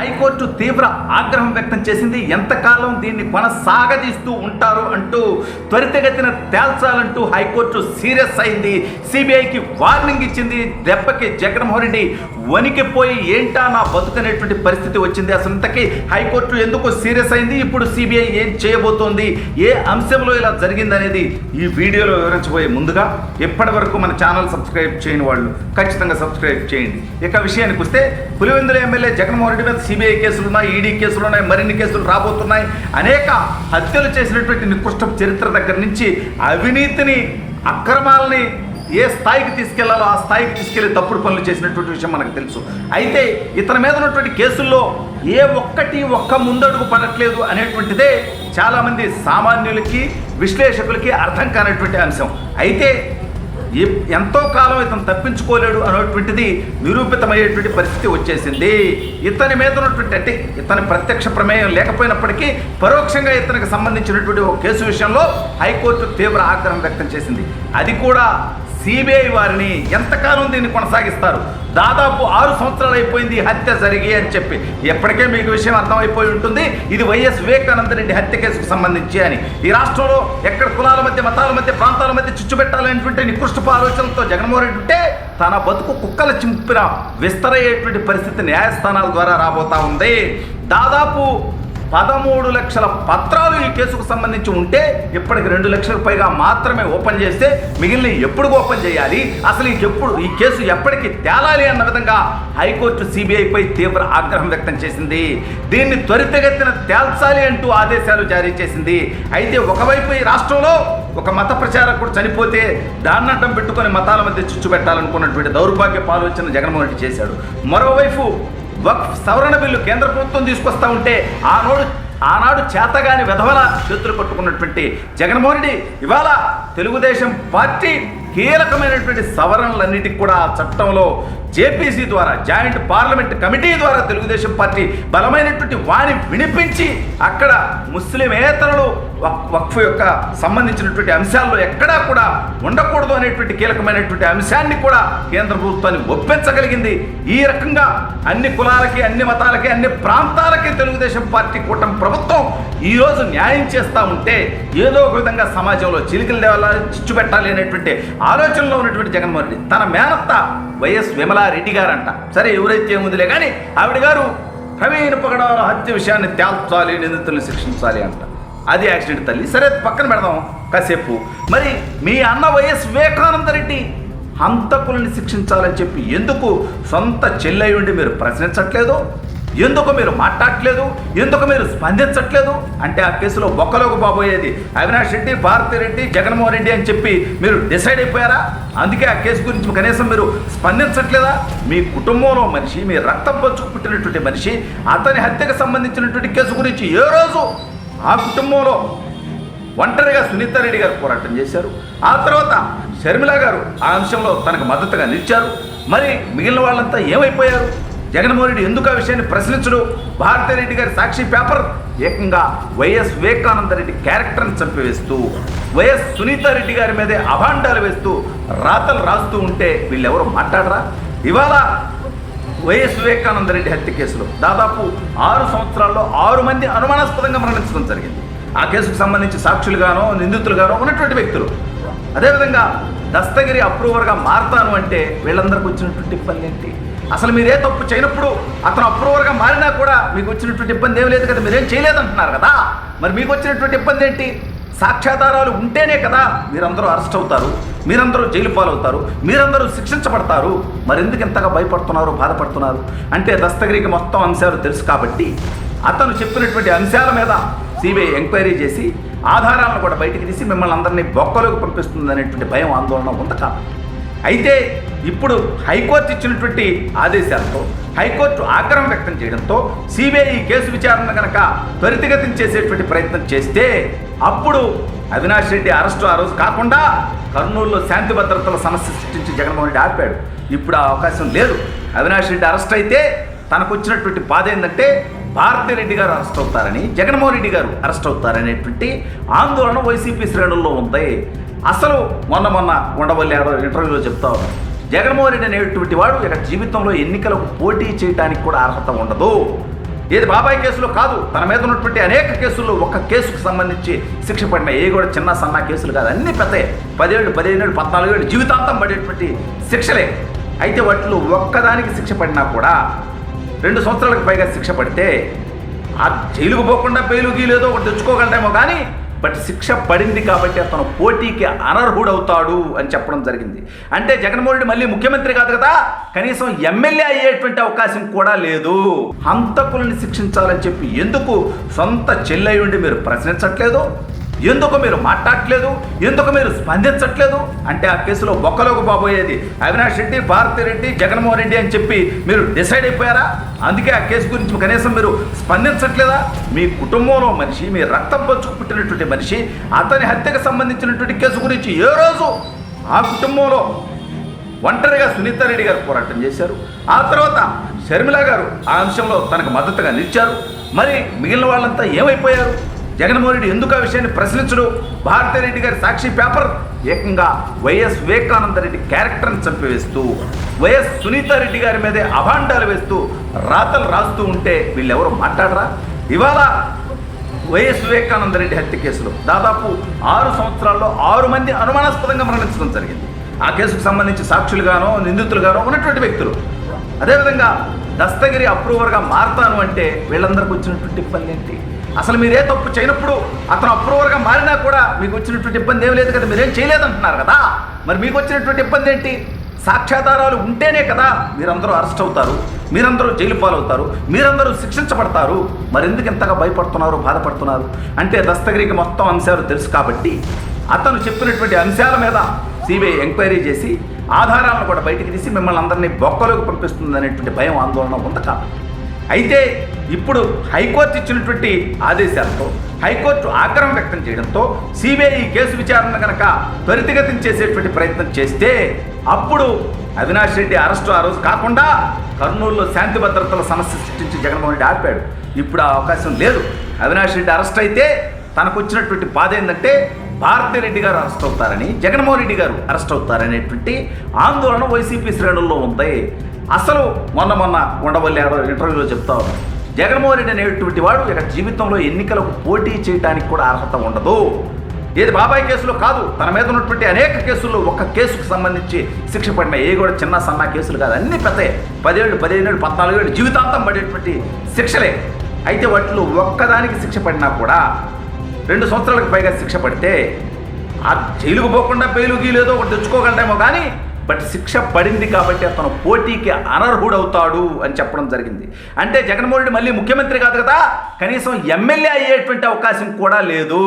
High court తీవ్ర ఆగ్రహం వ్యక్తం చేసింది. ఎంతకాలం దీన్ని కొనసాగదీస్తూ ఉంటారు అంటూ త్వరితగతిన తేల్చాలంటూ హైకోర్టు సీరియస్ అయింది. సిబిఐకి వార్నింగ్ ఇచ్చింది. దెబ్బకి జగన్మోహన్ రెడ్డి వణికిపోయి ఏంటా నా బతుకనేటువంటి పరిస్థితి వచ్చింది. అసలు ఇంతకీ హైకోర్టు ఎందుకు సీరియస్ అయింది? ఇప్పుడు సిబిఐ ఏం చేయబోతోంది? ఏ అంశంలో ఇలా జరిగిందనేది ఈ వీడియోలో వివరించబోయే ముందుగా ఎప్పటి వరకు మన ఛానల్ సబ్స్క్రైబ్ చేయని వాళ్ళు ఖచ్చితంగా సబ్స్క్రైబ్ చేయండి. ఇక విషయానికి వస్తే పులివెందుల ఎమ్మెల్యే జగన్మోహన్ రెడ్డి మీద సిబిఐ కేసులు ఉన్నాయి ఈడీ కేసులు ఉన్నాయి మరిన్ని కేసులు రాబోతున్నాయి. అనేక హత్యలు చేసినటువంటి నికృష్ట చరిత్ర దగ్గర నుంచి అవినీతిని అక్రమాలని ఏ స్థాయికి తీసుకెళ్ళాలో ఆ స్థాయికి తీసుకెళ్ళి తప్పుడు పనులు చేసినటువంటి విషయం మనకు తెలుసు. అయితే ఇతని మీద ఉన్నటువంటి కేసుల్లో ఏ ఒక్కటి ఒక్క ముందడుగు పడట్లేదు అనేటువంటిదే చాలామంది సామాన్యులకి విశ్లేషకులకి అర్థం కానటువంటి అంశం. అయితే ఎంతో కాలం ఇతను తప్పించుకోలేడు అనేటువంటిది నిరూపితమయ్యేటువంటి పరిస్థితి వచ్చేసింది. ఇతని మీద ఉన్నటువంటి అంటే ఇతని ప్రత్యక్ష ప్రమేయం లేకపోయినప్పటికీ పరోక్షంగా ఇతనికి సంబంధించినటువంటి ఒక కేసు విషయంలో హైకోర్టు తీవ్ర ఆగ్రహం వ్యక్తం చేసింది. అది కూడా సిబిఐ వారిని ఎంతకాలం దీన్ని కొనసాగిస్తారు? దాదాపు ఆరు సంవత్సరాలు అయిపోయింది హత్య జరిగి అని చెప్పి. ఎప్పటికే మీకు విషయం అర్థమైపోయి ఉంటుంది. ఇది వైఎస్ వివేకానంద రెడ్డి హత్య కేసుకు సంబంధించి అని. ఈ రాష్ట్రంలో ఎక్కడ కులాల మధ్య మతాల మధ్య ప్రాంతాల మధ్య చిచ్చు పెట్టాలనేటువంటి నికృష్టపు ఆలోచనలతో జగన్మోహన్ రెడ్డి ఉంటే తన బతుకు కుక్కల చింపిన విస్తరయ్యేటువంటి పరిస్థితి న్యాయస్థానాల ద్వారా రాబోతా ఉంది. దాదాపు పదమూడు లక్షల పత్రాలు ఈ కేసుకు సంబంధించి ఉంటే ఇప్పటికి రెండు లక్షలకు పైగా మాత్రమే ఓపెన్ చేస్తే మిగిలిన ఎప్పుడు ఓపెన్ చేయాలి? అసలు ఎప్పుడు ఈ కేసు ఎప్పటికి తేలాలి అన్న విధంగా హైకోర్టు సిబిఐపై తీవ్ర ఆగ్రహం వ్యక్తం చేసింది. దీన్ని త్వరితగతిన తేల్చాలి అంటూ ఆదేశాలు జారీ చేసింది. అయితే ఒకవైపు ఈ రాష్ట్రంలో ఒక మత ప్రచారకుడు చనిపోతే దాన్నడ్డం పెట్టుకొని మతాల మధ్య చిచ్చు పెట్టాలనుకున్నటువంటి దౌర్భాగ్య ఆలోచన జగన్మోహన్ రెడ్డి చేశాడు. మరోవైపు వక్ఫ్ సవరణ బిల్లు కేంద్ర ప్రభుత్వం తీసుకొస్తా ఉంటే ఆనాడు ఆనాడు చేతగాని విధవల చేతులు పట్టుకున్నటువంటి జగన్మోహన్ రెడ్డి ఇవాళ తెలుగుదేశం పార్టీ కీలకమైనటువంటి సవరణలన్నిటికి కూడా చట్టంలో జేపీసీ ద్వారా జాయింట్ పార్లమెంట్ కమిటీ ద్వారా తెలుగుదేశం పార్టీ బలమైనటువంటి వాణి వినిపించి అక్కడ ముస్లిమేతరులు వక్- వక్ఫ్ యొక్క సంబంధించినటువంటి అంశాల్లో ఎక్కడా కూడా ఉండకూడదు అనేటువంటి కీలకమైనటువంటి అంశాన్ని కూడా కేంద్ర ప్రభుత్వాన్ని ఒప్పించగలిగింది. ఈ రకంగా అన్ని కులాలకి అన్ని మతాలకి అన్ని ప్రాంతాలకి తెలుగుదేశం పార్టీ కూటమి ప్రభుత్వం ఈరోజు న్యాయం చేస్తూ ఉంటే ఏదో ఒక విధంగా సమాజంలో చిలికలు దేవాలని చిచ్చు పెట్టాలి అనేటువంటి ఆలోచనలో ఉన్నటువంటి జగన్మోహన్ రెడ్డి తన మేనత్త వైఎస్ విమలారెడ్డి గారంట. సరే ఎవరైతే ఏముందిలే కానీ ఆవిడ గారు ప్రవీణ్ పగడాల హత్య విషయాన్ని తేల్చాలి నిందితుల్ని శిక్షించాలి అంట. అది యాక్సిడెంట్ తల్లి. సరే పక్కన పెడదాం కాసేపు. మరి మీ అన్న వైఎస్ వివేకానంద రెడ్డి హంతకుల్ని శిక్షించాలని చెప్పి ఎందుకు సొంత చెల్లై ఉండి మీరు ప్రశ్నించట్లేదు? ఎందుకు మీరు మాట్లాడట్లేదు? ఎందుకు మీరు స్పందించట్లేదు? అంటే ఆ కేసులో ఒక్కలోకి బాబోయేది అవినాష్ రెడ్డి భారతి రెడ్డి జగన్మోహన్ రెడ్డి అని చెప్పి మీరు డిసైడ్ అయిపోయారా? అందుకే ఆ కేసు గురించి కనీసం మీరు స్పందించట్లేదా? మీ కుటుంబంలో మనిషి మీ రక్తం పంచుకు పుట్టినటువంటి మనిషి అతని హత్యకు సంబంధించినటువంటి కేసు గురించి ఏ రోజు ఆ కుటుంబంలో ఒంటరిగా సునీత రెడ్డి గారు పోరాటం చేశారు? ఆ తర్వాత షర్మిల గారు ఆ అంశంలో తనకు మద్దతుగా నిలిచారు. మరి మిగిలిన వాళ్ళంతా ఏమైపోయారు? జగన్మోహన్ రెడ్డి ఎందుకు ఆ విషయాన్ని ప్రశ్నించడు? భారతిరెడ్డి గారి సాక్షి పేపర్ ఏకంగా వైఎస్ వివేకానంద రెడ్డి క్యారెక్టర్ని చంపివేస్తూ వైఎస్ సునీత రెడ్డి గారి మీదే అభాండాలు వేస్తూ రాతలు రాస్తూ ఉంటే వీళ్ళెవరు మాట్లాడరా? ఇవాళ వైఎస్ వివేకానంద రెడ్డి హత్య కేసులో దాదాపు ఆరు సంవత్సరాల్లో ఆరు మంది అనుమానాస్పదంగా మరణించడం జరిగింది. ఆ కేసుకు సంబంధించి సాక్షులుగానో నిందితులుగానో ఉన్నటువంటి వ్యక్తులు. అదేవిధంగా దస్తగిరి అప్రూవర్గా మారతాను అంటే వీళ్ళందరికీ వచ్చినటువంటి ఇబ్బంది ఏంటి? అసలు మీరే తప్పు చేయనప్పుడు అతను అప్రూవర్గా మారినా కూడా మీకు వచ్చినటువంటి ఇబ్బంది ఏం లేదు కదా మీరేం చేయలేదంటున్నారు కదా? మరి మీకు వచ్చినటువంటి ఇబ్బంది ఏంటి? సాక్ష్యాధారాలు ఉంటేనే కదా మీరందరూ అరెస్ట్ అవుతారు మీరందరూ జైలు పాలవుతారు మీరందరూ శిక్షించబడతారు. మరెందుకు ఇంతగా భయపడుతున్నారు బాధపడుతున్నారు? అంటే దస్తగిరికి మొత్తం అంశాలు తెలుసు కాబట్టి అతను చెప్పినటువంటి అంశాల మీద సిబిఐ ఎంక్వైరీ చేసి ఆధారాలను కూడా బయటికి తీసి మిమ్మల్ని అందరినీ బొక్కలోకి పంపిస్తుంది అనేటువంటి భయం ఆందోళన ఉంది కాబట్టి అయితే ఇప్పుడు హైకోర్టు ఇచ్చినటువంటి ఆదేశాలతో హైకోర్టు ఆగ్రహం వ్యక్తం చేయడంతో సిబిఐ ఈ కేసు విచారణ కనుక త్వరితగతిన చేసేటువంటి ప్రయత్నం చేస్తే అప్పుడు అవినాష్ రెడ్డి అరెస్టు ఆ రోజు కాకుండా కర్నూలులో శాంతి భద్రతల సమస్య సృష్టించి జగన్మోహన్ రెడ్డి ఆపాడు. ఇప్పుడు ఆ అవకాశం లేదు. అవినాష్ రెడ్డి అరెస్ట్ అయితే తనకు వచ్చినటువంటి బాధ ఏంటంటే భారతిరెడ్డి గారు అరెస్ట్ అవుతారని జగన్మోహన్ రెడ్డి గారు అరెస్ట్ అవుతారనేటువంటి ఆందోళన వైసీపీ శ్రేణుల్లో ఉంది. అసలు మొన్న మొన్న ఉండవల్లి ఇంటర్వ్యూలో చెప్తా ఉన్నారు జగన్మోహన్ రెడ్డి అనేటువంటి వాడు ఇక జీవితంలో ఎన్నికలకు పోటీ చేయడానికి కూడా అర్హత ఉండదు. ఏది బాబాయ్ కేసులో కాదు తన మీద ఉన్నటువంటి అనేక కేసుల్లో ఒక కేసుకు సంబంధించి శిక్ష పడిన ఏ కూడా చిన్న సన్న కేసులు కాదు అన్ని పెద్ద. పదేళ్ళు పదిహేనేళ్ళు పద్నాలుగు ఏళ్ళు జీవితాంతం పడేటువంటి శిక్షలే. అయితే వాటిలో ఒక్కదానికి శిక్ష పడినా కూడా రెండు సంవత్సరాలకు పైగా శిక్ష పడితే ఆ జైలుకు పోకుండా బెయిలు గీలేదో ఒకటి తెచ్చుకోగలడేమో కానీ బట్ శిక్ష పడింది కాబట్టి అతను పోటీకి అనర్హుడవుతాడు అని చెప్పడం జరిగింది. అంటే జగన్మోహన్ రెడ్డి మళ్ళీ ముఖ్యమంత్రి కాదు కదా కనీసం ఎమ్మెల్యే అయ్యేటువంటి అవకాశం కూడా లేదు. హంతకులను శిక్షించాలని చెప్పి ఎందుకు సొంత చెల్లై ఉండి మీరు ప్రశ్నించట్లేదు? ఎందుకు మీరు మాట్లాడట్లేదు? ఎందుకు మీరు స్పందించట్లేదు? అంటే ఆ కేసులో బొక్కలోకి బాబోయేది అవినాష్ రెడ్డి భారతి రెడ్డి జగన్మోహన్ రెడ్డి అని చెప్పి మీరు డిసైడ్ అయిపోయారా? అందుకే ఆ కేసు గురించి కనీసం మీరు స్పందించట్లేదా? మీ కుటుంబంలో మనిషి మీ రక్తం పంచుకు పుట్టినటువంటి మనిషి అతని హత్యకు సంబంధించినటువంటి కేసు గురించి ఏ రోజు ఆ కుటుంబంలో ఒంటరిగా సునీతారెడ్డి గారు పోరాటం చేశారు? ఆ తర్వాత షర్మిల గారు ఆ అంశంలో తనకు మద్దతుగా నిలిచారు. మరి మిగిలిన వాళ్ళంతా ఏమైపోయారు? జగన్మోహన్ రెడ్డి ఎందుకు ఆ విషయాన్ని ప్రశ్నించడు? భారతిరెడ్డి గారి సాక్షి పేపర్ ఏకంగా వైఎస్ వివేకానంద రెడ్డి క్యారెక్టర్ని చంపివేస్తూ వైఎస్ సునీతారెడ్డి గారి మీదే అభాండాలు వేస్తూ రాతలు రాస్తూ ఉంటే వీళ్ళెవరు మాట్లాడరా? ఇవాళ వైఎస్ వివేకానంద రెడ్డి హత్య కేసులో దాదాపు ఆరు సంవత్సరాల్లో ఆరు మంది అనుమానాస్పదంగా మరణించడం జరిగింది. ఆ కేసుకు సంబంధించి సాక్షులుగానో నిందితులుగానో ఉన్నటువంటి వ్యక్తులు. అదేవిధంగా దస్తగిరి అప్రూవర్గా మారతాను అంటే వీళ్ళందరికీ వచ్చినటువంటి ఇబ్బంది ఏంటి? అసలు మీరే తప్పు చేయనప్పుడు అతను అప్రూవర్గా మారినా కూడా మీకు వచ్చినటువంటి ఇబ్బంది ఏం లేదు కదా మీరేం చేయలేదంటున్నారు కదా? మరి మీకు వచ్చినటువంటి ఇబ్బంది ఏంటి? సాక్ష్యాధారాలు ఉంటేనే కదా మీరందరూ అరెస్ట్ అవుతారు మీరందరూ జైలు పాలవుతారు మీరందరూ శిక్షించబడతారు. మరి ఎందుకు ఇంతగా భయపడుతున్నారు బాధపడుతున్నారు? అంటే దస్తగిరికి మొత్తం అంశాలు తెలుసు కాబట్టి అతను చెప్పినటువంటి అంశాల మీద సిబిఐ ఎంక్వైరీ చేసి ఆధారాలను కూడా బయటికి తీసి మిమ్మల్ని అందరినీ బొక్కలోకి పంపిస్తుంది అనేటువంటి భయం ఆందోళన ఉంది కాబట్టి అయితే ఇప్పుడు హైకోర్టు ఇచ్చినటువంటి ఆదేశాలతో హైకోర్టు ఆగ్రహం వ్యక్తం చేయడంతో సిబిఐ ఈ కేసు విచారణ కనుక త్వరితగతిని చేసేటువంటి ప్రయత్నం చేస్తే అప్పుడు అవినాష్ రెడ్డి అరెస్టు ఆ రోజు కాకుండా కర్నూలులో శాంతి భద్రతల సమస్య సృష్టించి జగన్మోహన్ రెడ్డి ఆపాడు. ఇప్పుడు ఆ అవకాశం లేదు. అవినాష్ రెడ్డి అరెస్ట్ అయితే తనకు వచ్చినటువంటి బాధ ఏంటంటే భారతి రెడ్డి గారు అరెస్ట్ అవుతారని జగన్మోహన్ రెడ్డి గారు అరెస్ట్ అవుతారనేటువంటి ఆందోళన వైసీపీ శ్రేణుల్లో ఉంది. అసలు మొన్న మొన్న ఉండవల్లారో ఇంటర్వ్యూలో చెప్తా జగన్మోహన్ రెడ్డి అనేటువంటి వాడు ఇక జీవితంలో ఎన్నికలకు పోటీ చేయడానికి కూడా అర్హత ఉండదు. ఏది బాబాయ్ కేసులో కాదు తన మీద ఉన్నటువంటి అనేక కేసుల్లో ఒక కేసుకు సంబంధించి శిక్ష పడిన ఏ కూడా చిన్న సన్న కేసులు కాదు అన్ని పెద్ద పదేళ్ళు పదిహేను ఏళ్ళు పద్నాలుగు ఏళ్ళు జీవితాంతం పడేటువంటి శిక్షలే. అయితే వాటిలో ఒక్కదానికి శిక్ష పడినా కూడా రెండు సంవత్సరాలకు పైగా శిక్ష పడితే ఆ జైలుకు పోకుండా బెయిలు గీలేదో ఒకటి తెచ్చుకోగలడేమో కానీ బట్ శిక్ష పడింది కాబట్టి అతను పోటీకి అనర్హుడవుతాడు అని చెప్పడం జరిగింది. అంటే జగన్మోహన్ రెడ్డి మళ్ళీ ముఖ్యమంత్రి కాదు కదా కనీసం ఎమ్మెల్యే అయ్యేటువంటి అవకాశం కూడా లేదు.